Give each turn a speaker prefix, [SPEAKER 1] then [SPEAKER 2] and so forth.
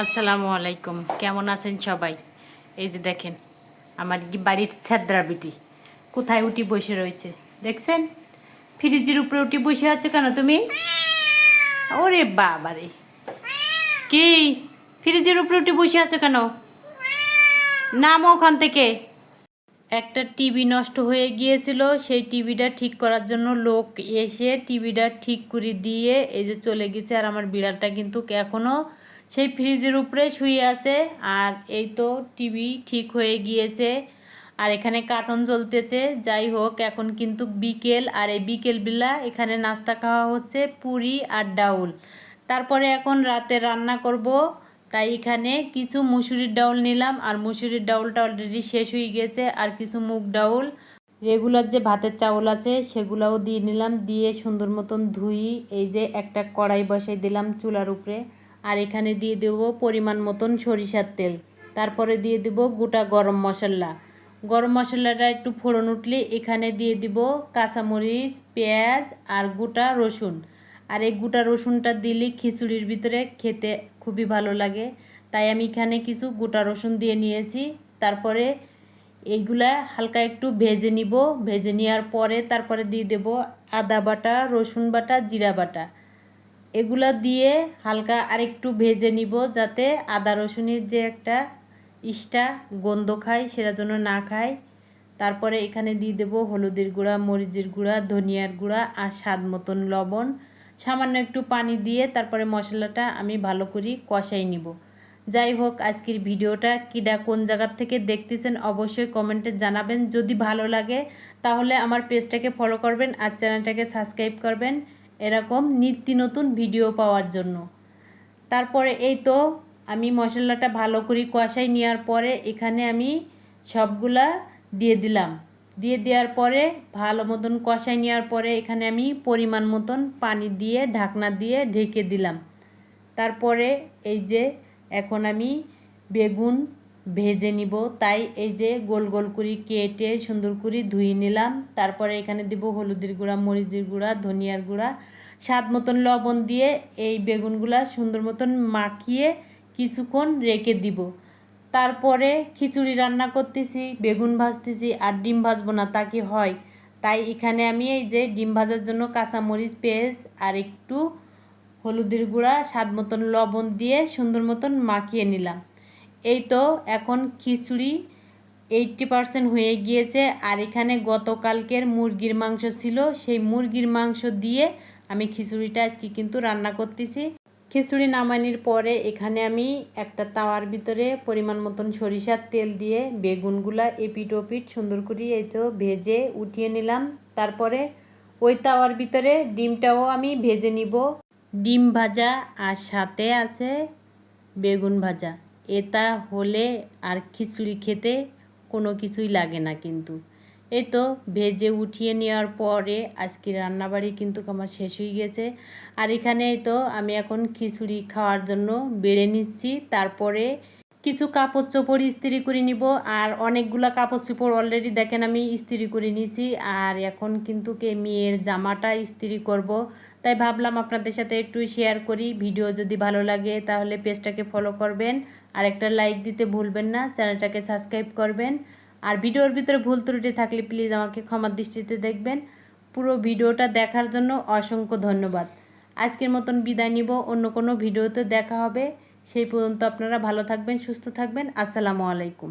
[SPEAKER 1] আসসালামু আলাইকুম। কেমন আছেন সবাই? এই যে দেখেন, আমার বাড়ির ছাদ্রা বিটি। কোথায় উঠি বসে রয়েছে? দেখছেন? ফ্রিজের উপরে উঠি বসে আছো কেন তুমি? ওরে বাবারে। কি? ফ্রিজের উপরে উঠে বসে আছো কেন? নামো ওখান থেকে। একটা টিভি নষ্ট হয়ে গিয়েছিল, সেই টিভিটা ঠিক করার জন্য লোক এসে টিভিটা ঠিক করে দিয়ে এই যে চলে গেছে। আর আমার বিড়ালটা কিন্তু এখনও সেই ফ্রিজের উপরে শুয়ে আছে আর এই তো টিভি ঠিক হয়ে গিয়েছে আর এখানে কার্টুন চলতেছে। যাই হোক, এখন কিন্তু বিকেল আর এই বিকেলবেলা এখানে নাস্তা খাওয়া হচ্ছে পুরি আর ডাউল। তারপরে এখন রাতে রান্না করব, তাই এখানে কিছু মুসুরির ডাউল নিলাম। আর মুসুরির ডাউলটা অলরেডি শেষ হয়ে গেছে আর কিছু মুগ ডাউল। রেগুলার যে ভাতের চাউল আছে সেগুলাও দিয়ে নিলাম, দিয়ে সুন্দর মতন ধুই এই যে একটা কড়াই বসাই দিলাম চুলার উপরে। আর এখানে দিয়ে দেব পরিমাণ মতন সরিষার তেল। তারপরে দিয়ে দেব গোটা গরম মশলা। গরম মশলাটা একটু ফোড়ন উঠলে এখানে দিয়ে দিব কাঁচামরিচ, পেঁয়াজ আর গোটা রসুন। আর এই গোটা রসুনটা দিলে খিচুড়ির ভিতরে খেতে খুবই ভালো লাগে। তাই আমি এখানে কিছু গোটা রসুন দিয়ে নিয়েছি। তারপরে এইগুলা হালকা একটু ভেজে নিব। ভেজে নেওয়ার পরে তারপরে দিয়ে দেব আদা বাটা, রসুন বাটা, জিরা বাটা। এগুলা দিয়ে হালকা আরেকটু ভেজে নিব যাতে আদা রসুনের যে একটা ইস্টা গন্ধ খায়, সেটা যেন না খায়। তারপরে এখানে দিয়ে দেব হলুদের গুঁড়া, মরিচের গুঁড়া, ধনিয়ার গুঁড়া আর স্বাদ মতন লবণ। সামান্য একটু পানি দিয়ে তারপরে মশলাটা আমি ভালো করে কষাই নিব। যাই হোক, আজকের ভিডিওটা কিডা কোন জায়গার থেকে দেখতেছেন অবশ্যই কমেন্টে জানাবেন। যদি ভালো লাগে, তাহলে আমার পেজটাকে ফলো করবেন আর চ্যানেলটাকে সাবস্ক্রাইব করবেন। এরকম নিত্য নতুন ভিডিও পাওয়ার জন্য। তারপরে এই তো আমি মশলাটা ভালো করে কষাই নেওয়ার পরে এখানে আমি সবগুলা দিয়ে দিলাম। দিয়ে দেওয়ার পরে ভালো মতন কষাই নেওয়ার পরে এখানে আমি পরিমাণ মতন পানি দিয়ে, ঢাকনা দিয়ে ঢেকে দিলাম। তারপরে এই যে এখন আমি বেগুন ভেজে নিব। তাই এই যে গোল গোল করে কেটে সুন্দর করে ধুয়ে নিলাম। তারপরে এখানে দিব হলুদের গুঁড়া, মরিচের গুঁড়া, ধনিয়ার গুঁড়া। স্বাদ মতন লবণ দিয়ে এই বেগুনগুলা সুন্দর মতন মাখিয়ে কিছুক্ষণ রেখে দিব। তারপরে খিচুড়ি রান্না করতেছি, বেগুন ভাজতেছি আর ডিম ভাজবো না তা কি হয়? তাই এখানে আমি এই যে ডিম ভাজার জন্য কাঁচামরিচ, পেঁয়াজ আর একটু হলুদের গুঁড়া, স্বাদ মতন লবণ দিয়ে সুন্দর মতন মাখিয়ে নিলাম। এই তো এখন খিচুড়ি এইটটি পারসেন্ট হয়ে গিয়েছে আর এখানে গতকালকের মুরগির মাংস ছিল। সেই মুরগির মাংস দিয়ে আমি খিচুড়িটা আজকে কিন্তু রান্না করতেছি। খিচুড়ি নামানির পরে এখানে আমি একটা তাওয়ার ভিতরে পরিমাণ মতন সরিষার তেল দিয়ে বেগুনগুলা এপিট ওপিট সুন্দর করে এই তো ভেজে উঠিয়ে নিলাম। তারপরে ওই তাওয়ার ভিতরে ডিমটাও আমি ভেজে নিব। ডিম ভাজা আর সাথে আছে বেগুন ভাজা। এটা হলে আর খিচুড়ি খেতে কোনো কিছুই লাগে না কিন্তু। এই তো ভেজে উঠিয়ে নেওয়ার পরে আজকে রান্নাবাড়ি কিন্তু আমার শেষ হয়ে গেছে। আর এখানেই তো আমি এখন খিচুড়ি খাওয়ার জন্য বেড়ে নিচ্ছি। তারপরে কিছু কাপড় চোপড় ইস্ত্রি করে নিব, আর অনেকগুলো কাপড় চোপড় অলরেডি দেখেন আমি ইস্ত্রি করে নিছি। আর এখন কিন্তু কে মেয়ের জামাটা ইস্ত্রি করব। তাই ভাবলাম আপনাদের সাথে একটু শেয়ার করি। ভিডিও যদি ভালো লাগে তাহলে পেজটাকে ফলো করবেন। আর একটা লাইক দিতে ভুলবেন না, চ্যানেলটাকে সাবস্ক্রাইব করবেন। আর ভিডিওর ভিতরে ভুল ত্রুটি থাকলে প্লিজ আমাকে ক্ষমার দৃষ্টিতে দেখবেন। পুরো ভিডিওটা দেখার জন্য অসংখ্য ধন্যবাদ। আজকের মতন বিদায় নিব, অন্য কোনো ভিডিওতে দেখা হবে। সেই পর্যন্ত আপনারা ভালো থাকবেন সুস্থ থাকবেন। আসসালামু আলাইকুম।